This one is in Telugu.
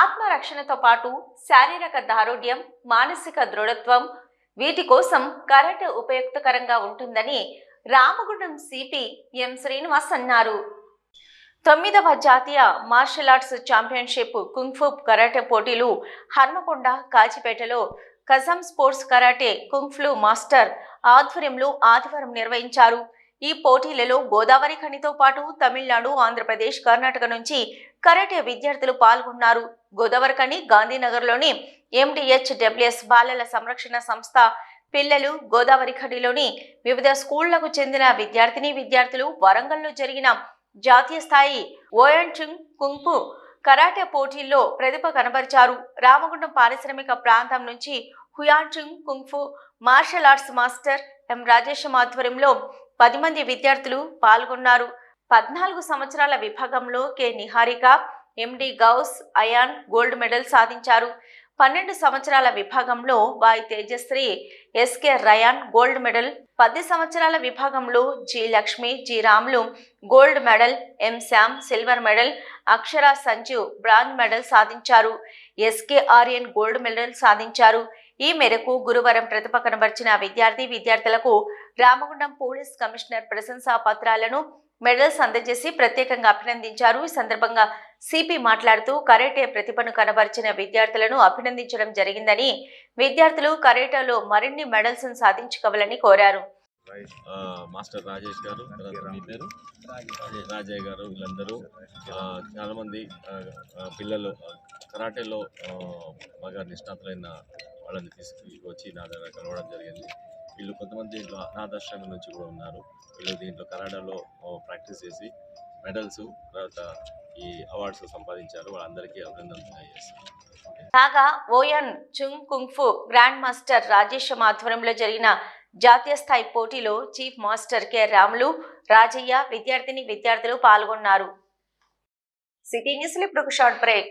ఆత్మరక్షణతో పాటు శారీరక దారుఢ్యం మానసిక దృఢత్వం వీటి కోసం కరాటే ఉపయుక్తకరంగా ఉంటుందని రామగుండం సిపి ఎం శ్రీనివాస్ అన్నారు. తొమ్మిదవ జాతీయ martial arts championship kung fu karate పోటీలు హన్మకొండ కాచిపేటలో కజం sports karate kung fu master ఆధ్వర్యంలో ఆదివారం నిర్వహించారు. ఈ పోటీలలో గోదావరి ఖనితో పాటు తమిళనాడు ఆంధ్రప్రదేశ్ కర్ణాటక నుంచి కరాటే విద్యార్థులు పాల్గొన్నారు. గోదావరి ఖని గాంధీనగర్లోని ఎండిహెచ్ డబ్ల్యూఎస్ బాలల సంరక్షణ సంస్థ పిల్లలు గోదావరి ఖనిలోని వివిధ స్కూళ్ళకు చెందిన విద్యార్థిని విద్యార్థులు వరంగల్లో జరిగిన జాతీయ స్థాయి ఓయంచుంగ్ కుంగ్ఫు కరాటే పోటీల్లో ప్రతిభ కనబరిచారు. రామగుండం పారిశ్రామిక ప్రాంతం నుంచి హుయాన్చుంగ్ kung fu martial arts master M Rajesham ఆధ్వర్యంలో పది మంది విద్యార్థులు పాల్గొన్నారు. పద్నాలుగు సంవత్సరాల విభాగంలో K. Niharika MD Ghouse Ayan gold medal సాధించారు. పన్నెండు సంవత్సరాల విభాగంలో Y Tejashri SK Rayan gold medal పది సంవత్సరాల విభాగంలో G Lakshmi G Ramulu gold medal M Shyam silver medal Akshara Sanjeev bronze medal సాధించారు. ఎస్కే ఆర్యన్ గోల్డ్ మెడల్ సాధించారు. ఈ మేరకు గురువారం ప్రతిభ కనబర్చిన విద్యార్థి విద్యార్థులకు రామగుండం పోలీస్ కమిషనర్ ప్రశంసా పత్రాలను మెడల్స్ అందజేసి ప్రత్యేకంగా అభినందించారు. ఈ సందర్భంగా సిపి మాట్లాడుతూ కరేటే ప్రతిభను కనబరిచిన విద్యార్థులను అభినందించడం జరిగిందని విద్యార్థులు కరేటాలో మరిన్ని మెడల్స్ సాధించుకోవాలని కోరారు. మాస్టర్ రాజేష్ గారు పేరు? రాజే- రాజయ్య గారు వీళ్ళందరూ ఆ, చాలా మంది ఆ, ఆ, పిల్లలు కరాటేలో బాగా నిష్ణాతులైన వాళ్ళని తీసుకొచ్చి నా దగ్గర కలవడం జరిగింది. వీళ్ళు కొంతమంది దీంట్లో అనాథాశ్రమం నుంచి కూడా ఉన్నారు. వీళ్ళు దీంట్లో కన్నడలో ప్రాక్టీస్ చేసి మెడల్స్ తర్వాత ఈ అవార్డ్స్ సంపాదించారు. వాళ్ళందరికీ అభినందనలు తెలియజేస్తాను కాగా ఓయన్ చుంగ్ kung fu grand master Rajesh ఆధ్వర్యంలో జరిగిన జాతీయ స్థాయి పోటీలో chief master K. Ramulu Rajaiah విద్యార్థిని విద్యార్థులు పాల్గొన్నారు. సిటీ న్యూస్ ఇప్పుడు ఒక షార్ట్ బ్రేక్.